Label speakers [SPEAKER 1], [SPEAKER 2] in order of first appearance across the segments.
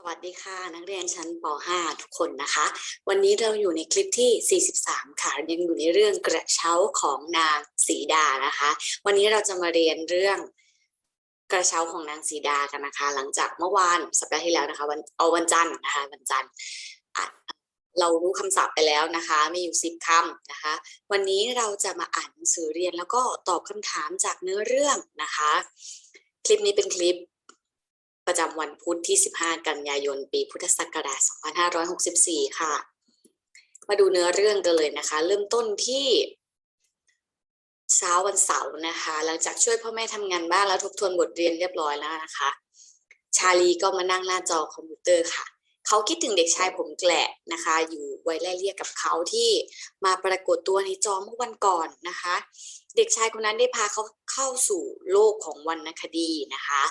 [SPEAKER 1] สวัสดีค่ะ นักเรียนชั้นป .5 ทุกคนนะคะ วันนี้เราอยู่ในคลิปที่ 43 ค่ะยังอยู่ในเรื่องกระเช้าของนางสีดานะคะ วันนี้เราจะมาเรียนเรื่องกระเช้าของนางสีดากันนะคะ หลังจากเมื่อวานสัปดาห์ที่แล้วนะคะวันเอาวันจันทร์นะคะวันจันทร์เรารู้คำศัพท์ไปแล้วนะคะ มีอยู่10คำนะคะ วันนี้เราจะมาอ่านหนังสือเรียนแล้วก็ตอบคำถามจากเนื้อเรื่องนะคะ คลิปนี้เป็นคลิป ประจำวันพุธที่ 15 กันยายน ปีพุทธศักราช 2564 ค่ะ มาดูเนื้อเรื่องกันเลยนะคะ เริ่มต้นที่เช้าวันเสาร์นะคะ หลังจากช่วยพ่อแม่ทำงานบ้านแล้วทบทวนบทเรียนเรียบร้อยแล้วนะคะ ชาลีก็มานั่งหน้าจอคอมพิวเตอร์ค่ะ เขาคิดถึงเด็กชายผมแกละนะคะ อยู่ไว้ไล่เรียกกับเขาที่มาปรากฏตัวในจอเมื่อวันก่อนนะคะ เด็กชายคนนั้นได้พาเขาเข้าสู่โลกของวรรณคดีนะคะ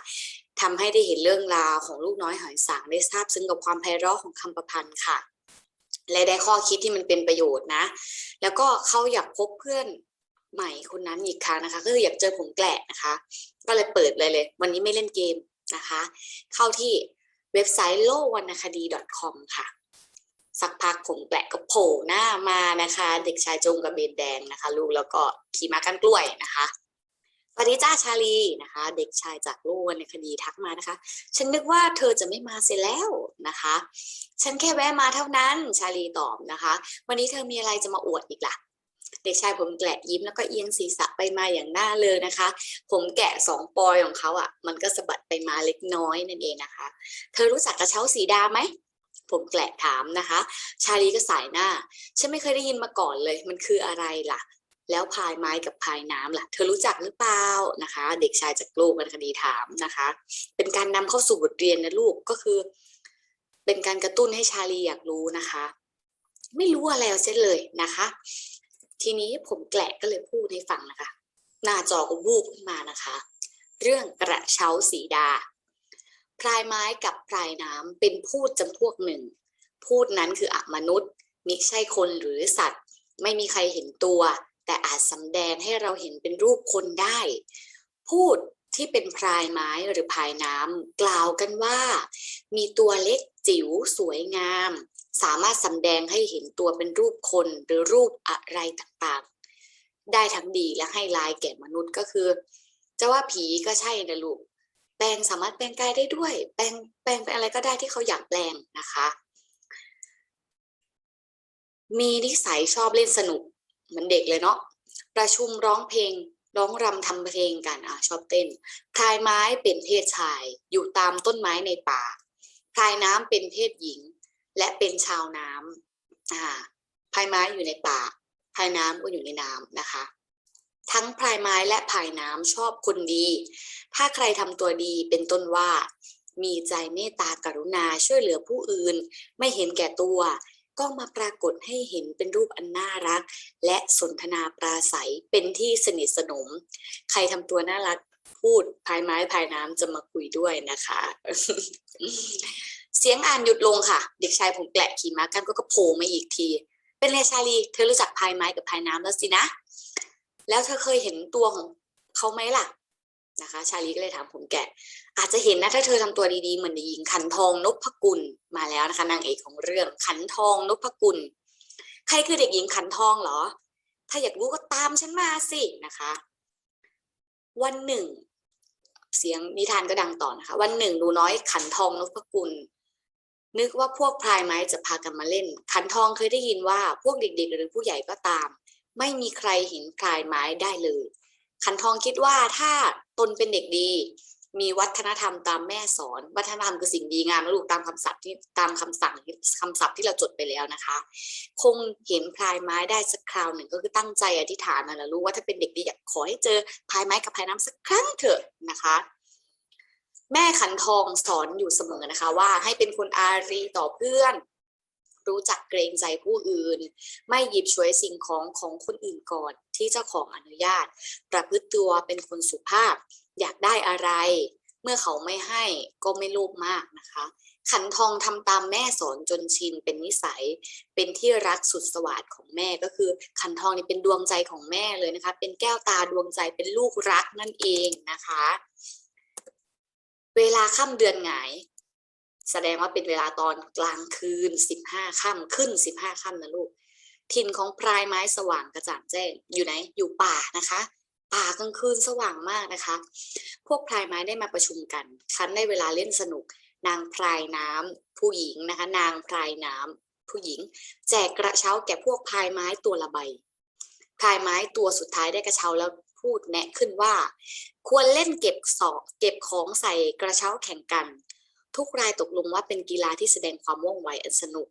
[SPEAKER 1] ทำให้ได้เห็นเรื่องราวของลูกน้อยหอยสังได้ทราบซึ้งกับความไพเราะของคำประพันธ์ค่ะและได้ข้อคิดที่มันเป็นประโยชน์นะ แล้วก็เขาอยากพบเพื่อนใหม่คนนั้นอีกครั้งนะคะ ก็คืออยากเจอผมแกละนะคะ ก็เลยเปิดเลยเลย วันนี้ไม่เล่นเกมนะคะ เข้าที่ เว็บไซต์โลวรรณคดี .com ค่ะ สักพักผมแกละก็โผล่หน้ามานะคะ เด็กชายจงกระเบนแดงนะคะ ลูกแล้วก็ขี่ม้ากันกล้วยนะคะสวัสดีจ้าชาลีนะคะ เด็กชายจากโลกวรรณคดีทักมานะคะ ฉันนึกว่าเธอจะไม่มาเสียแล้วนะคะ ฉันแค่แวะมาเท่านั้นชาลีตอบนะคะ วันนี้เธอมีอะไรจะมาอวดอีกล่ะ เด็กชายผมแกะยิ้มแล้วก็เอียงศีรษะไปมาอย่างน่าเลยนะคะ ผมแกะสองปอยของเขาอะ มันก็สะบัดไปมาเล็กน้อยนั่นเองนะคะ เธอรู้จักกระเช้าสีดาไหมผมแกละถามนะคะ ชาลีก็สายหน้า ฉันไม่เคยได้ยินมาก่อนเลย มันคืออะไรล่ะ แล้วพายไม้กับพายน้ำล่ะ เธอรู้จักหรือเปล่านะคะ เด็กชายจากโลกวรรณคดีถามนะคะ เป็นการนำเข้าสู่บทเรียนนะลูกก็คือ เป็นการกระตุ้นให้ชาลีอยากรู้นะคะ ไม่รู้อะไรเอาเส้นเลยนะคะ ทีนี้ผมแกละก็เลยพูดให้ฟังนะคะ หน้าจอก็วูบขึ้นมานะคะ เรื่องกระเช้าสีดา พรายไม้กับพรายน้ำเป็นพูดจำพวกหนึ่ง พูดนั้นคืออมนุษย์มิใช่คนหรือสัตว์ ไม่มีใครเห็นตัว แต่อาจสำแดงให้เราเห็นเป็นรูปคนได้ พูดที่เป็นพรายไม้หรือพรายน้ำกล่าวกันว่า มีตัวเล็กจิ๋วสวยงาม สามารถสำแดงให้เห็นตัวเป็นรูปคนหรือรูปอะไรต่างๆ ได้ทั้งดีและให้ลายแก่มนุษย์ก็คือ จะว่าผีก็ใช่นะลูกแปลงสามารถแปลงกายได้ด้วย แปลงแปลงเป็นอะไรก็ได้ที่เขาอยากแปลงนะคะ มีนิสัยชอบเล่นสนุกเหมือนเด็กเลยเนาะประชุมร้องเพลงร้องรำทำเพลงกันอะชอบเต้นพรายไม้เป็นเพศชาย อยู่ตามต้นไม้ในป่าพรายน้ำเป็นเพศหญิง และเป็นชาวน้ำอ่าพายไม้อยู่ในป่าพายน้ำก็อยู่ในน้ำนะคะ ทั้งพายไม้และพายน้ำชอบคนดี ถ้าใครทำตัวดีเป็นต้นว่า มีใจเมตตากรุณาช่วยเหลือผู้อื่น ไม่เห็นแก่ตัวก็มาปรากฏให้เห็นเป็นรูปอันน่ารัก และสนทนาปราศัยเป็นที่สนิทสนม ใครทำตัวน่ารักพูดพายไม้พายน้ำจะมาคุยด้วยนะคะ สียงอ่านหยุดลงค่ะ เด็กชายผมแกละขี่ม้ากันก็ก็โผล่มาอีกที เป็นไรชาลี เธอรู้จักพายไม้กับพายน้ำแล้วสินะ แล้วเธอเคยเห็นตัวของเขาไหมล่ะนะคะ ชาลีก็เลยถามผมแกะ อาจจะเห็นนะถ้าเธอทำตัวดีๆเหมือนเด็กหญิงขันทองนพกุลมาแล้วนะคะนางเอกของเรื่องขันทองนพกุล ใครคือเด็กหญิงขันทองเหรอ ถ้าอยากรู้ก็ตามฉันมาสินะคะ วันหนึ่ง เสียงนิทานก็ดังต่อนะคะ วันหนึ่งหนูน้อยขันทองนพกุล นึกว่าพวกพรายไม้จะพากันมาเล่น ขันทองเคยได้ยินว่าพวกเด็กๆ หรือผู้ใหญ่ก็ตาม ไม่มีใครเห็นพรายไม้ได้เลย ขันทองคิดว่าถ้าตนเป็นเด็กดี มีวัฒนธรรมตามแม่สอน วัฒนธรรมคือสิ่งดีงามลูกตามคำศัพท์ที่ตามคำสั่งคำศัพท์ที่เราจดไปแล้วนะคะ คงเห็นพรายไม้ได้สักคราวหนึ่งก็คือตั้งใจอธิษฐานนั่นแหละลูกว่าถ้าเป็นเด็กดีอยากขอให้เจอพรายไม้กับพรายน้ำสักครั้งเถอะนะคะ แม่ขันทองสอนอยู่เสมอนะคะว่าให้เป็นคนอารีต่อเพื่อน รู้จักเกรงใจผู้อื่น ไม่หยิบฉวยสิ่งของของคนอื่นก่อน ที่เจ้าของอนุญาต ประพฤติตัวเป็นคนสุภาพ อยากได้อะไร เมื่อเขาไม่ให้ก็ไม่โลภมากนะคะ ขันทองทำตามแม่สอนจนชินเป็นนิสัย เป็นที่รักสุดสวัสดของแม่ก็คือ ขันทองนี่เป็นดวงใจของแม่เลยนะคะ เป็นแก้วตาดวงใจเป็นลูกรักนั่นเองนะคะ เวลาค่ำเดือนหงาย แสดงว่าเป็นเวลาตอนกลางคืนสิบห้าค่ำขึ้นสิบห้าค่ำนะลูก ถิ่นของพรายไม้สว่างกระจ่างแจ้งอยู่ไหนอยู่ป่านะคะ ป่ากลางคืนสว่างมากนะคะ พวกพรายไม้ได้มาประชุมกัน คันได้เวลาเล่นสนุก นางพรายน้ำผู้หญิงนะคะ นางพรายน้ำผู้หญิง แจกกระเช้าแก่พวกพรายไม้ตัวละใบพรายไม้ตัวสุดท้ายได้กระเช้าแล้วพูดแนะขึ้นว่า ควรเล่นเก็บสอบเก็บของใส่กระเช้าแข่งกัน ทุกรายตกลงว่าเป็นกีฬาที่แสดงความว่องไวอันสนุก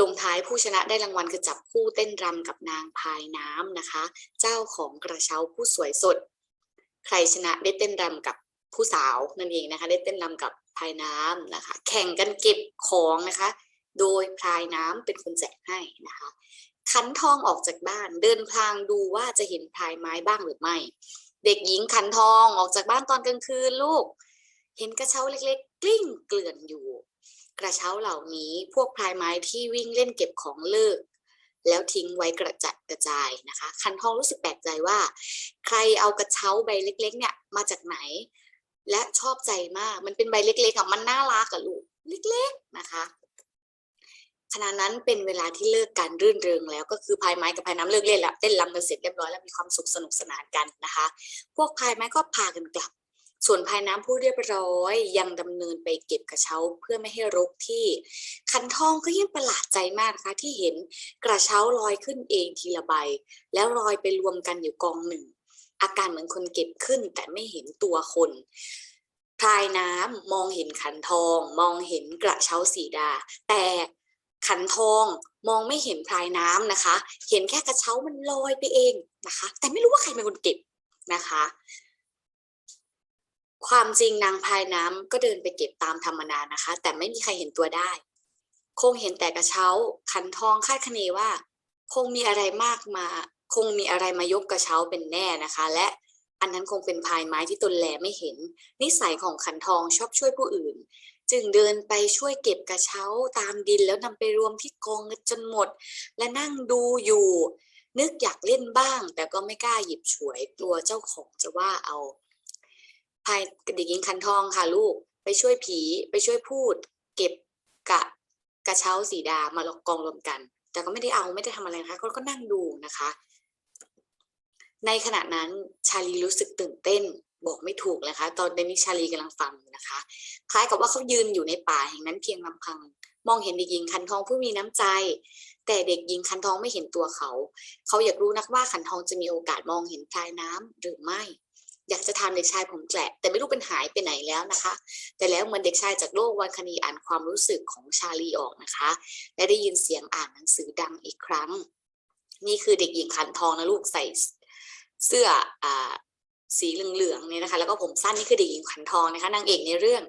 [SPEAKER 1] ลงท้ายผู้ชนะได้รางวัลคือจับคู่เต้นรำกับนางพายน้ำนะคะ เจ้าของกระเช้าผู้สวยสด ใครชนะได้เต้นรำกับผู้สาวนั่นเองนะคะ ได้เต้นรำกับพายน้ำนะคะ แข่งกันเก็บของนะคะ โดยพายน้ำเป็นคนแจกให้นะคะขันทองออกจากบ้านเดินพลางดูว่าจะเห็นพายไม้บ้างหรือไม่ เด็กหญิงขันทองออกจากบ้านตอนกลางคืนลูก เห็นกระเช้าเล็กๆ กลิ้งเกลื่อนอยู่ กระเช้าเหล่านี้พวกพลายไม้ที่วิ่งเล่นเก็บของเลิก แล้วทิ้งไว้กระจัดกระจายนะคะคันทองรู้สึกแปลกใจว่า ใครเอากระเช้าใบเล็ก ๆ เนี่ยมาจากไหน และชอบใจมากมันเป็นใบเล็กๆอะมันน่ารักอะลูกเล็ก ๆนะคะ ขณะนั้นเป็นเวลาที่เลิกการรื่นเริงแล้วก็คือพายไม้กับพายน้ำเลิกเล่นแล้วเต้นรำกันเสร็จเรียบร้อยแล้วมีความสุขสนุกสนานกันนะคะ พวกพายไม้ก็พากันกลับ ส่วนพายน้ำผู้เรียบร้อย ยังดำเนินไปเก็บกระเช้าเพื่อไม่ให้รกที่ คันทองก็ยิ่งประหลาดใจมากนะคะที่เห็นกระเช้าลอยขึ้นเองทีละใบ แล้วลอยไปรวมกันอยู่กองหนึ่ง อาการเหมือนคนเก็บขึ้นแต่ไม่เห็นตัวคนพลายน้ำมองเห็นขันทอง มองเห็นกระเช้าสีดา แต่ ขันทองมองไม่เห็นพลายน้ำนะคะ เห็นแค่กระเช้ามันลอยไปเองนะคะ แต่ไม่รู้ว่าใครเป็นคนเก็บนะคะ ความจริงนางพลายน้ำก็เดินไปเก็บตามธรรมดานะคะ แต่ไม่มีใครเห็นตัวได้ คงเห็นแต่กระเช้า ขันทองคาดคะเนว่า คงมีอะไรมากมา คงมีอะไรมายกกระเช้าเป็นแน่นะคะ และอันนั้นคงเป็นพายไม้ที่ตนแลไม่เห็น นิสัยของขันทองชอบช่วยผู้อื่น จึงเดินไปช่วยเก็บกระเช้าตามดินแล้วนำไปรวมที่กองจนหมด และนั่งดูอยู่ นึกอยากเล่นบ้าง แต่ก็ไม่กล้าหยิบฉวยกลัวเจ้าของจะว่าเอาพายเด็กหญิงคันทองค่ะลูก ไปช่วยผีไปช่วยพูด เก็บกะกระเช้าสีดามาลกองรวมกัน แต่ก็ไม่ได้เอาไม่ได้ทำอะไรนะคะก็ก็นั่งดูนะคะ ในขณะนั้นชาลีรู้สึกตื่นเต้น บอกไม่ถูกนะคะตอนเดนี้ชาลีกำลังฟังอยู่นะคะ คล้ายกับว่าเขายืนอยู่ในป่าแห่งนั้นเพียงลำพัง มองเห็นเด็กหญิงคันทองผู้มีน้ำใจ แต่เด็กหญิงคันทองไม่เห็นตัวเขา เขาอยากรู้นักว่าขันทองจะมีโอกาสมองเห็นพลายน้ำหรือไม่ อยากจะทำเด็กชายผมแกละแต่ไม่รู้เป็นหายไปไหนแล้วนะคะ แต่แล้วเหมือนเด็กชายจากโลกวันคณีอ่านความรู้สึกของชาลีออกนะคะ และได้ยินเสียงอ่านหนังสือดังอีกครั้ง นี่คือเด็กหญิงคันทองนะลูกใส่เสื้ออ่า สีเหลืองๆเนี่ยนะคะ แล้วก็ผมสั้นนี่คือเด็กหญิงขันทองนะคะนางเอกในเรื่อง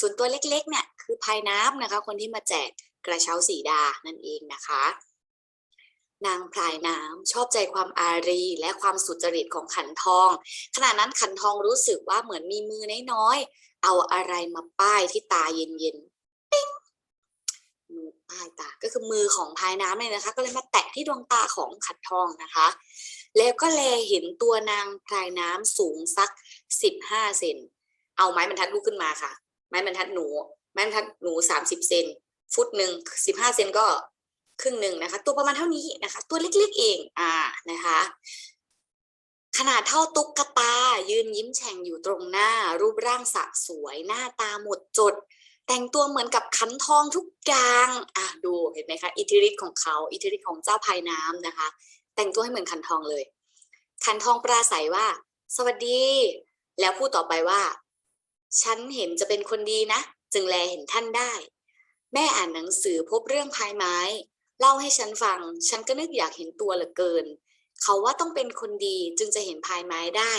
[SPEAKER 1] ส่วนตัวเล็กๆเนี่ยคือพายน้ำนะคะ คนที่มาแจกกระเช้าสีดานั่นเองนะคะ นางพลายน้ำชอบใจความอารีและความสุจริตของขันทอง ขณะนั้นขันทองรู้สึกว่าเหมือนมีมือน้อยๆเอาอะไรมาป้ายที่ตาเย็นๆปิ๊งมือป้ายตาก็คือมือของพายน้ำเนี่ยนะคะ ก็เลยมาแตะที่ดวงตาของขันทองนะคะ แล้วก็แลเห็นตัวนางพลายน้ำสูงสักสิบห้าเซนเอาไม้บรรทัดลูกขึ้นมาค่ะ ไม้บรรทัดหนู ไม้บรรทัดหนูสามสิบเซนฟุตหนึ่งสิบห้าเซนก็ครึ่งหนึ่งนะคะ ตัวประมาณเท่านี้นะคะ ตัวเล็กๆเองอ่านะคะ ขนาดเท่าตุ๊กตา ยืนยิ้มแฉ่งอยู่ตรงหน้า รูปร่างสะสวย หน้าตาหมดจด แต่งตัวเหมือนกับขันทองทุกอย่างอะดูเห็นไหมคะอิทธิฤทธิ์ของเขาอิทธิฤทธิ์ของเจ้าพายน้ำนะคะ แต่งตัวให้เหมือนขันทองเลย ขันทองปราศัยว่า สวัสดี แล้วพูดต่อไปว่า ฉันเห็นจะเป็นคนดีนะ จึงแลเห็นท่านได้ แม่อ่านหนังสือพบเรื่องพายไม้ เล่าให้ฉันฟัง ฉันก็นึกอยากเห็นตัวเหลือเกิน เขาว่าต้องเป็นคนดีจึงจะเห็นพายไม้ได้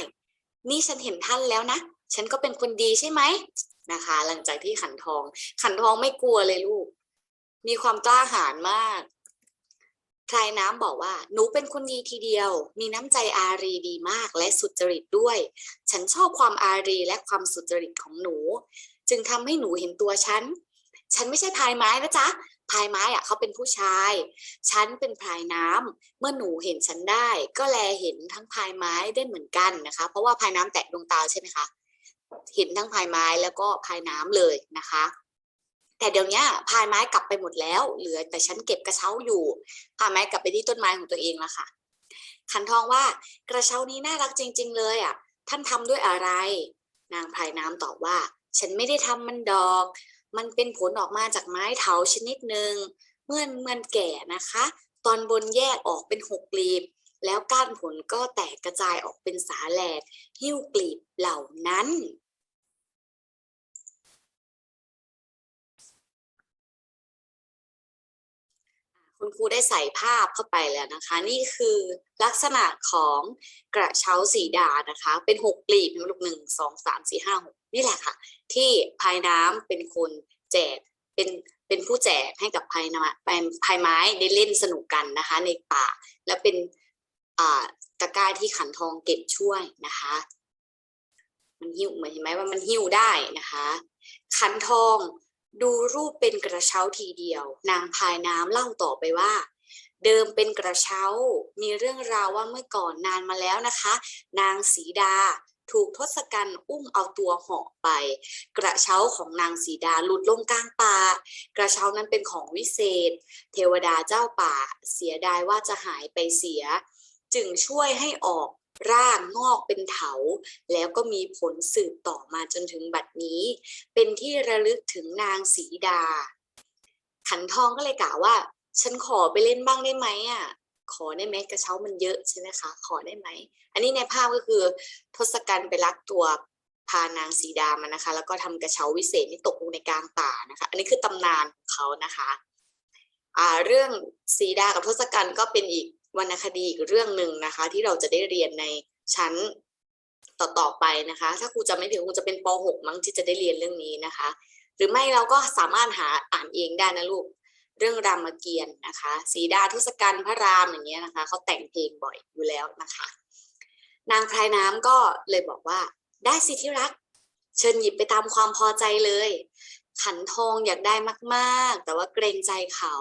[SPEAKER 1] นี่ฉันเห็นท่านแล้วนะ ฉันก็เป็นคนดีใช่ไหมนะคะ หลังจากที่ขันทอง ขันทองไม่กลัวเลยลูก มีความกล้าหาญมาก พลายน้ำบอกว่า หนูเป็นคนดีทีเดียว มีน้ำใจอารีดีมากและสุจริตด้วย ฉันชอบความอารีและความสุจริตของหนู จึงทำให้หนูเห็นตัวฉัน ฉันไม่ใช่พลายไม้นะจ๊ะพลายไม้อะเขาเป็นผู้ชาย ฉันเป็นพลายน้ำเมื่อหนูเห็นฉันได้ ก็แลเห็นทั้งพลายไม้ได้เหมือนกันนะคะ เพราะว่าพลายน้ำแตะดวงตาใช่ไหมคะ เห็นทั้งพลายไม้แล้วก็พลายน้ำเลยนะคะ แต่เดี๋ยวนี้พายไม้กลับไปหมดแล้ว เหลือแต่ฉันเก็บกระเช้าอยู่พายไม้กลับไปที่ต้นไม้ของตัวเองแล้วค่ะ ขันทองว่ากระเช้านี้น่ารักจริง ๆ เลยอะ ท่านทำด้วยอะไร นางพายน้ำตอบว่า ฉันไม่ได้ทำมันดอก มันเป็นผลออกมาจากไม้เถาชนิดหนึ่งเมื่อมันแก่นะคะ ตอนบนแยกออกเป็นหกกลีบ แล้วก้านผลก็แตกกระจายออกเป็นสาแหลก หิ้วกลีบเหล่านั้น คุณครูได้ใส่ภาพเข้าไปแล้วนะคะ นี่คือลักษณะของกระเช้าสีดานะคะ เป็นหกกลีบนะลูกหนึ่งสองสามสี่ห้าหกนี่แหละค่ะ ที่พายน้ำเป็นคนแจกเป็นเป็นผู้แจกให้กับพายน้ำพายพายไม้ได้เล่นสนุกกันนะคะ ในป่า แล้วเป็นอ่าตะกร้าที่ขันทองเก็บช่วยนะคะ มันหิ้วเหมือนเห็นไหมว่ามันหิ้วได้นะคะ ขันทอง ดูรูปเป็นกระเช้าทีเดียว นางพายน้ำเล่าต่อไปว่า เดิมเป็นกระเช้า มีเรื่องราวว่าเมื่อก่อนนานมาแล้วนะคะ นางสีดาถูกทศกัณฐ์อุ้มเอาตัวเหาะไป กระเช้าของนางสีดาหลุดลงกลางป่า กระเช้านั้นเป็นของวิเศษ เทวดาเจ้าป่า เสียดายว่าจะหายไปเสีย จึงช่วยให้ออก ร่างงอกเป็นเถา แล้วก็มีผลสืบต่อมาจนถึงบัดนี้ เป็นที่ระลึกถึงนางสีดา ขันทองก็เลยกล่าวว่า ฉันขอไปเล่นบ้างได้ไหมอะขอได้ไหมกระเช้ามันเยอะใช่ไหมคะ ขอได้ไหม อันนี้ในภาพก็คือทศกัณฐ์ไปลักตัวพานางสีดามานะคะ แล้วก็ทำกระเช้าวิเศษที่ตกลงในกลางป่านะคะ อันนี้คือตำนานของเขานะคะ อ่าเรื่องสีดากับทศกัณฐ์ก็เป็นอีก วรรณคดีอีกเรื่องหนึ่งนะคะ ที่เราจะได้เรียนในชั้นต่อๆไปนะคะ ถ้าครูจะไม่ผิดคงจะเป็นป .6 มั้งที่จะได้เรียนเรื่องนี้นะคะ หรือไม่เราก็สามารถหาอ่านเองได้นะลูกเรื่องรามเกียรติ์นะคะสีดาทศกัณฐ์พระรามอย่างเงี้ยนะคะเขาแต่งเพลงบ่อยอยู่แล้วนะคะ นางพรายน้ำก็เลยบอกว่าได้สิที่รัก เชิญหยิบไปตามความพอใจเลย ขันทองอยากได้มาก ๆ แต่ว่าเกรงใจเขา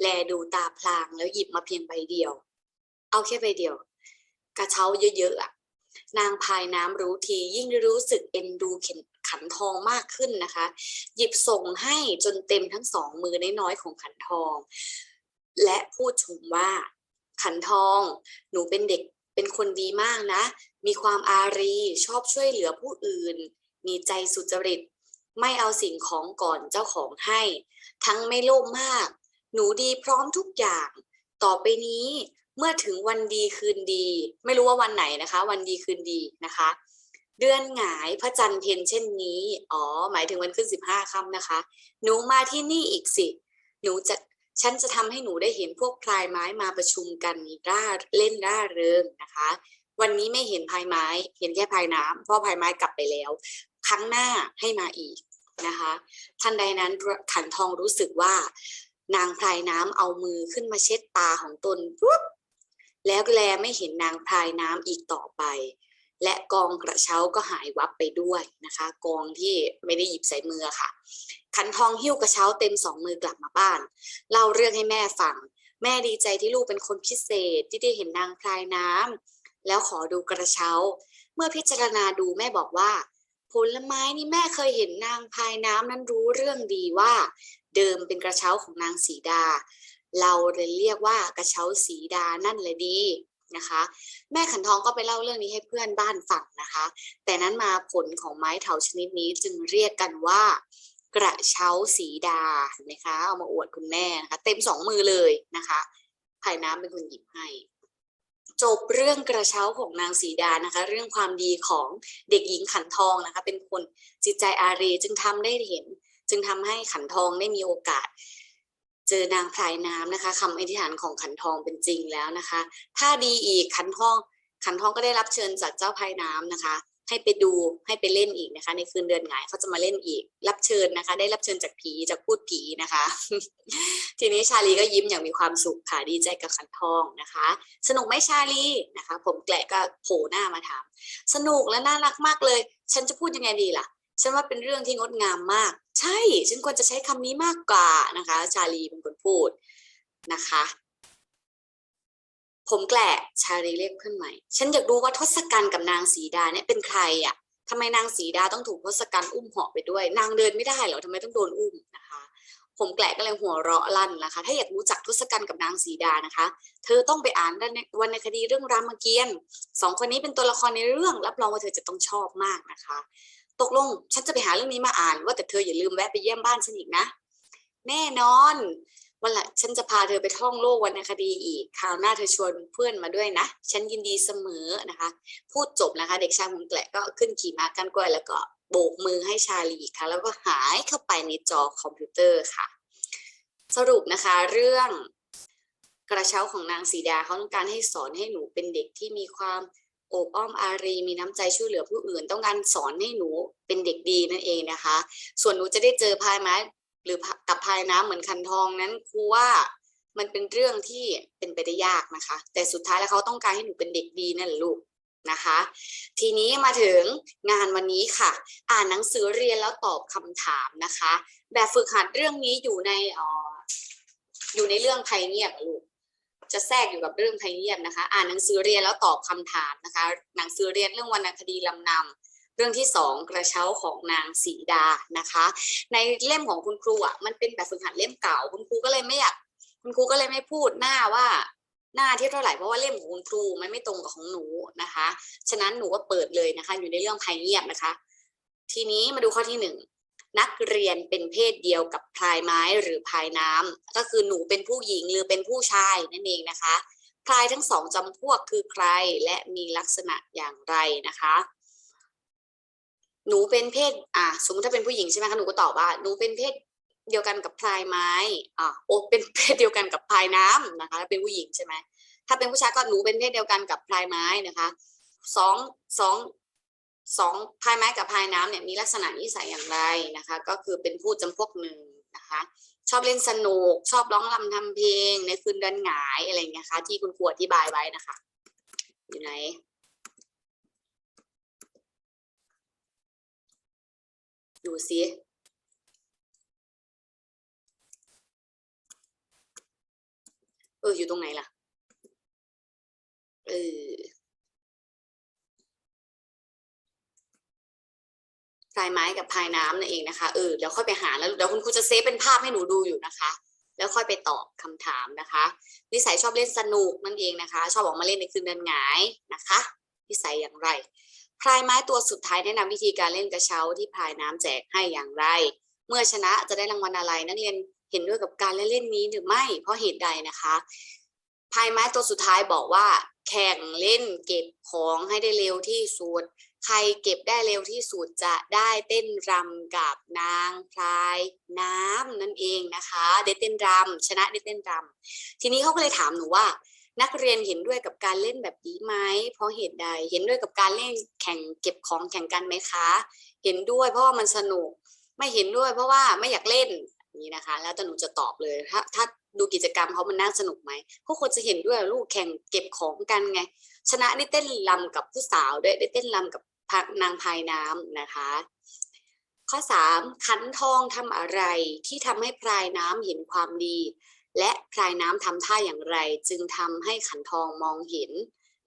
[SPEAKER 1] แลดูตาพลางแล้วหยิบมาเพียงใบเดียว เอาแค่ใบเดียว กระเช้าเยอะๆอะนางพายน้ำรู้ทียิ่งรู้สึกเอ็นดูเข็นขันทองมากขึ้นนะคะ หยิบส่งให้จนเต็มทั้งสองมือน้อยๆของขันทอง และพูดชมว่า ขันทอง หนูเป็นเด็กเป็นคนดีมากนะ มีความอารีชอบช่วยเหลือผู้อื่น มีใจสุจริต ไม่เอาสิ่งของก่อนเจ้าของให้ ทั้งไม่โลภมาก หนูดีพร้อมทุกอย่าง ต่อไปนี้เมื่อถึงวันดีคืนดี ไม่รู้ว่าวันไหนนะคะ วันดีคืนดีนะคะ เดือนหงายพระจันทร์เพ็ญเช่นนี้ อ๋อ หมายถึงวันขึ้นสิบห้าค่ำนะคะ หนูมาที่นี่อีกสิ หนูจะฉันจะทำให้หนูได้เห็นพวกพลายไม้มาประชุมกันร่าเล่นร่าเริงนะคะ วันนี้ไม่เห็นพายไม้ เห็นแค่พายน้ำเพราะพายไม้กลับไปแล้ว ครั้งหน้าให้มาอีกนะคะทันใดนั้นขันทองรู้สึกว่า นางพลายน้ำเอามือขึ้นมาเช็ดตาของตนปุ๊บแล้วแลไม่เห็นนางพลายน้ำอีกต่อไป และกองกระเช้าก็หายวับไปด้วยนะคะ กองที่ไม่ได้หยิบใส่มือค่ะ ขันทองหิ้วกระเช้าเต็มสองมือกลับมาบ้านเล่าเรื่องให้แม่ฟังแม่ดีใจที่ลูกเป็นคนพิเศษที่ได้เห็นนางพลายน้ำแล้วขอดูกระเช้า เมื่อพิจารณาดูแม่บอกว่า ผลไม้นี่แม่เคยเห็นนางพายน้ำนั้นรู้เรื่องดีว่า เดิมเป็นกระเช้าของนางสีดา เราเลยเรียกว่ากระเช้าสีดานั่นแหละดีนะคะ แม่ขันทองก็ไปเล่าเรื่องนี้ให้เพื่อนบ้านฟังนะคะ แต่นั้นมาผลของไม้เถาชนิดนี้จึงเรียกกันว่า กระเช้าสีดาเห็นไหมคะ เอามาอวดคุณแม่นะคะ เต็มสองมือเลยนะคะภายน้ำเป็นคนหยิบให้ จบเรื่องกระเช้าของนางสีดานะคะ เรื่องความดีของเด็กหญิงขันทองนะคะ เป็นคนจิตใจอารีจึงทำได้เห็น จึงทำให้ขันทองได้มีโอกาส เจอนางพลายน้ำนะคะคำอธิษฐานของขันทองเป็นจริงแล้วนะคะ ถ้าดีอีกขันทองขันทองก็ได้รับเชิญจากเจ้าพลายน้ำนะคะ ให้ไปดูให้ไปเล่นอีกนะคะ ในคืนเดือนหงายเขาจะมาเล่นอีก รับเชิญนะคะ ได้รับเชิญจากผีจากพูดผีนะคะ ทีนี้ชาลีก็ยิ้มอย่างมีความสุขค่ะดีใจกับขันทองนะคะ สนุกไหมชาลีนะคะ ผมแกละก็โผล่หน้ามาถามสนุกและน่ารักมากเลย ฉันจะพูดยังไงดีล่ะฉันว่าเป็นเรื่องที่งดงามมาก ใช่ ฉันควรจะใช้คำนี้มากกว่านะคะ ชาลีเป็นคนพูดนะคะ ผมแกละชาลีเรียกเพื่อนใหม่ ฉันอยากรู้ว่าทศกัณฐ์กับนางสีดาเนี่ยเป็นใครอะทำไมนางสีดาต้องถูกทศกัณฐ์อุ้มเหาะไปด้วย นางเดินไม่ได้เหรอทำไมต้องโดนอุ้มนะคะ ผมแกละก็เลยหัวเราะลั่นนะคะ ถ้าอยากรู้จักทศกัณฐ์กับนางสีดานะคะ เธอต้องไปอ่านในวรรณคดีเรื่องรามเกียรติ์สองคนนี้เป็นตัวละครในเรื่อง รับรองว่าเธอจะต้องชอบมากนะคะ ตกลงฉันจะไปหาเรื่องนี้มาอ่าน ว่าแต่เธออย่าลืมแวะไปเยี่ยมบ้านฉันอีกนะ แน่นอน วันละฉันจะพาเธอไปท่องโลกวรรณคดีอีกคราวหน้าเธอชวนเพื่อนมาด้วยนะ ฉันยินดีเสมอนะคะ พูดจบนะคะ เด็กชายผมแกละก็ขึ้นขี่ม้ากันกล้วยแล้วก็โบกมือให้ชาลีค่ะ แล้วก็หายเข้าไปในจอคอมพิวเตอร์ค่ะ สรุปนะคะเรื่องกระเช้าของนางสีดาเขาต้องการให้สอนให้หนูเป็นเด็กที่มีความโอบอ้อมอารีมีน้ำใจช่วยเหลือผู้อื่น ต้องการสอนให้หนูเป็นเด็กดีนั่นเองนะคะ ส่วนหนูจะได้เจอพายไม้ หรือกับพายน้ำเหมือนคันทองนั้นครูว่ามันเป็นเรื่องที่เป็นไปได้ยากนะคะ แต่สุดท้ายแล้วเขาต้องการให้หนูเป็นเด็กดีนั่นแหละลูกนะคะ ทีนี้มาถึงงานวันนี้ค่ะ อ่านหนังสือเรียนแล้วตอบคำถามนะคะ แบบฝึกหัดเรื่องนี้อยู่ในอ่ออยู่ในเรื่องภัยเงียบลูกจะแทรกอยู่กับเรื่องภัยเงียบนะคะ อ่านหนังสือเรียนแล้วตอบคำถามนะคะ หนังสือเรียนเรื่องวรรณคดีลำนำ เรื่องที่สองกระเช้าของนางสีดานะคะ ในเล่มของคุณครูอะมันเป็นแบบฝึกหัดเล่มเก่า คุณครูก็เลยไม่อยากคุณครูก็เลยไม่พูดหน้าว่าหน้าที่เท่าไหร่เพราะว่าเล่มของคุณครูมันไม่ตรงกับของหนูนะคะ ฉะนั้นหนูก็เปิดเลยนะคะ อยู่ในเรื่องภัยเงียบนะคะ ทีนี้มาดูข้อที่หนึ่งนักเรียนเป็นเพศเดียวกับพลายไม้หรือพลายน้ำก็คือหนูเป็นผู้หญิงหรือเป็นผู้ชายนั่นเองนะคะพลายทั้งสองจำพวกคือใครและมีลักษณะอย่างไรนะคะ หนูเป็นเพศ อะสมมติถ้าเป็นผู้หญิงใช่ไหมคะหนูก็ตอบว่าหนูเป็นเพศเดียวกันกับพลายไม้อะโอ้เป็นเพศเดียวกันกับพลายน้ำนะคะเป็นผู้หญิงใช่ไหมถ้าเป็นผู้ชายก็หนูเป็นเพศเดียวกันกับพลายไม้นะคะสองสองสองพลายไม้กับพลายน้ำเนี่ยมีลักษณะนิสัยอย่างไรนะคะ ก็คือเป็นผู้จำพวกหนึ่งนะคะ ชอบเล่นสนุกชอบร้องรำทำเพลงในคืนเดือนหงายอะไรเงี้ยคะที่คุณครูอธิบายไว้นะคะ อยู่ไหน ดูซิเอออยู่ตรงไหนล่ะ เออพลายไม้กับพายน้ำนั่นเองนะคะ เออเดี๋ยวค่อยไปหาแล้วเดี๋ยวคุณครูจะเซฟเป็นภาพให้หนูดูอยู่นะคะ แล้วค่อยไปตอบคำถามนะคะ นิสัยชอบเล่นสนุกนั่นเองนะคะ ชอบออกมาเล่นในคืนเดือนหงายนะคะ นิสัยอย่างไร พลายไม้ตัวสุดท้ายแนะนำวิธีการเล่นกระเช้าที่พลายน้ำแจกให้อย่างไร เมื่อชนะจะได้รางวัลอะไรนักเรียนเห็นด้วยกับการเล่นนี้หรือไม่เพราะเหตุใดนะคะพายไม้ตัวสุดท้ายบอกว่า แข่งเล่นเก็บของให้ได้เร็วที่สุด ใครเก็บได้เร็วที่สุดจะได้เต้นรำกับนางพลายน้ำนั่นเองนะคะ ได้เต้นรำชนะได้เต้นรำทีนี้เขาก็เลยถามหนูว่า นักเรียนเห็นด้วยกับการเล่นแบบนี้ไหมเพราะเหตุใด เห็นด้วยกับการเล่นแข่งเก็บของแข่งกันไหมคะ เห็นด้วยเพราะว่ามันสนุก ไม่เห็นด้วยเพราะว่าไม่อยากเล่นนี้นะคะ แล้วแต่หนูจะตอบเลยถ้าถ้าดูกิจกรรมเขามันน่าสนุกไหมก็ควรจะเห็นด้วยลูกแข่งเก็บของกันไง ชนะได้เต้นรำกับผู้สาวด้วยได้เต้นรำกับพระนางพายน้ำนะคะ ข้อสามขันทองทำอะไรที่ทำให้พลายน้ำเห็นความดี และพลายน้ำทำท่าอย่างไร จึงทำให้ขันทองมองเห็น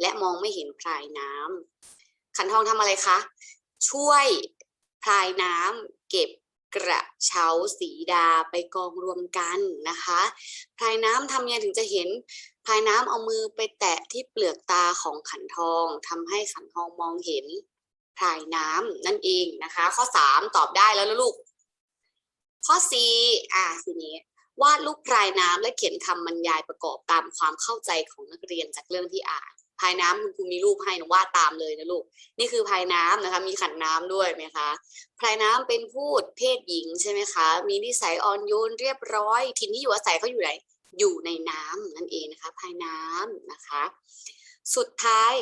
[SPEAKER 1] และมองไม่เห็นพลายน้ำขันทองทำอะไรคะ ช่วยพลายน้ำเก็บกระเช้าสีดาไปกองรวมกันนะคะพลายน้ำทำยังไงถึงจะเห็นพลายน้ำเอามือไปแตะที่เปลือกตาของขันทองทำให้ขันทองมองเห็นพลายน้ำนั่นเองนะคะ ข้อสามตอบได้แล้วนะลูก ข้อสี่อะทีนี้ วาดรูปพลายน้ำและเขียนคำบรรยายประกอบตามความเข้าใจของนักเรียนจากเรื่องที่อ่านพายน้ำคุณครูมีรูปให้นะวาดตามเลยนะลูกนี่คือพายน้ำนะคะ มีขันน้ำด้วยไหมคะพลายน้ำเป็นพูดเพศหญิงใช่ไหมคะ มีนิสัยอ่อนโยนเรียบร้อยถิ่นที่อยู่อาศัยเขาอยู่ไหนอยู่ในน้ำนั่นเองนะคะพายน้ำนะคะ สุดท้าย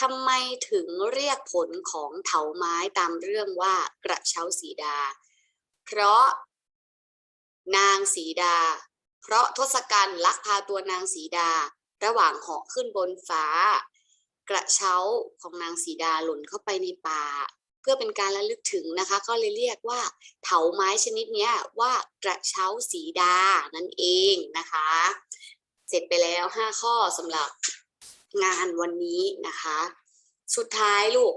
[SPEAKER 1] ทำไมถึงเรียกผลของเถาไม้ตามเรื่องว่ากระเช้าสีดา เพราะ นางสีดา เพราะทศกัณฐ์ลักพาตัวนางสีดา ระหว่างเหาะขึ้นบนฟ้า กระเช้าของนางสีดาหล่นเข้าไปในป่า เพื่อเป็นการระลึกถึงนะคะ ก็เลยเรียกว่า เถาไม้ชนิดนี้ว่ากระเช้าสีดานั่นเองนะคะ เสร็จไปแล้ว 5 ข้อสำหรับงานวันนี้นะคะ สุดท้ายลูก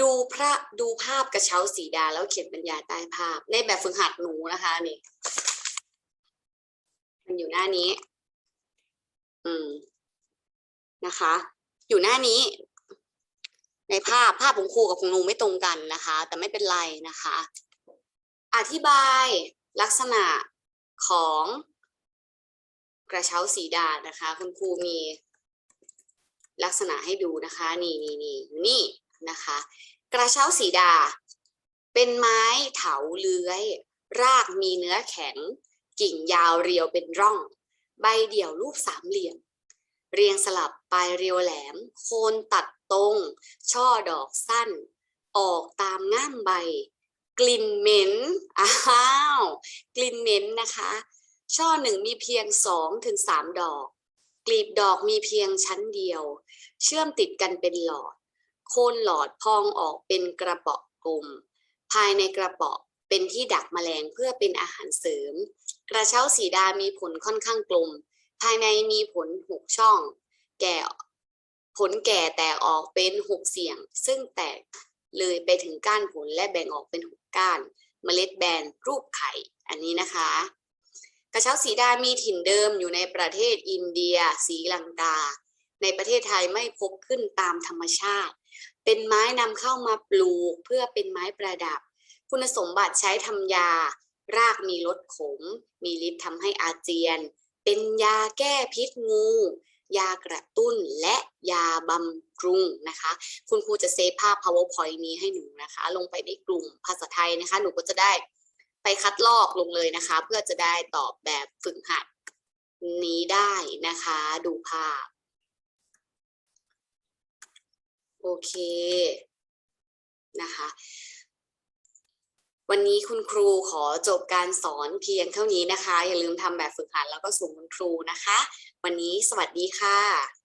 [SPEAKER 1] ดูพระดูภาพกระเช้าสีดา แล้วเขียนบรรยายใต้ภาพ ในแบบฝึกหัดหนูนะคะนี่ มันอยู่หน้านี้ อืมนะคะ อยู่หน้านี้ ในภาพภาพของครูกับของหนูไม่ตรงกันนะคะ แต่ไม่เป็นไรนะคะ อธิบายลักษณะของกระเช้าสีดานะคะ คุณครูมีลักษณะให้ดูนะคะ นี่นี่นี่อยู่นี่ นะคะ กระเช้าสีดา เป็นไม้เถาเลื้อย รากมีเนื้อแข็ง กิ่งยาวเรียวเป็นร่อง ใบเดี่ยวรูปสามเหลี่ยม เรียงสลับปลายเรียวแหลม โคนตัดตรง ช่อดอกสั้น ออกตามง่ามใบ กลิ่นเหม็น อ้าว กลิ่นเหม็นนะคะ ช่อหนึ่งมีเพียงสองถึงสามดอกกลีบดอกมีเพียงชั้นเดียว เชื่อมติดกันเป็นหลอด โคนหลอดพองออกเป็นกระเปาะกลม ภายในกระเปาะเป็นที่ดักแมลงเพื่อเป็นอาหารเสริม กระเช้าสีดามีผลค่อนข้างกลม ภายในมีผลหกช่อง แก่ผลแก่แตกออกเป็นหกเสียง ซึ่งแตกเลยไปถึงก้านผลและแบ่งออกเป็นหกก้าน เมล็ดแบนรูปไข่ อันนี้นะคะ กระเช้าสีดามีถิ่นเดิมอยู่ในประเทศอินเดียศรีลังกา ในประเทศไทยไม่พบขึ้นตามธรรมชาติ เป็นไม้นำเข้ามาปลูกเพื่อเป็นไม้ประดับ คุณสมบัติใช้ทำยา รากมีรสขม มีฤทธิ์ทำให้อาเจียน เป็นยาแก้พิษงู ยากระตุ้นและยาบำรุงนะคะ คุณครูจะเซฟภาพ powerpoint นี้ให้หนูนะคะ ลงไปในกลุ่มภาษาไทยนะคะ หนูก็จะได้ไปคัดลอกลงเลยนะคะ เพื่อจะได้ตอบแบบฝึกหัดนี้ได้นะคะ ดูภาพ โอเคนะคะ วันนี้คุณครูขอจบการสอนเพียงเท่านี้นะคะ อย่าลืมทำแบบฝึกหัดแล้วก็ส่งคุณครูนะคะ วันนี้สวัสดีค่ะ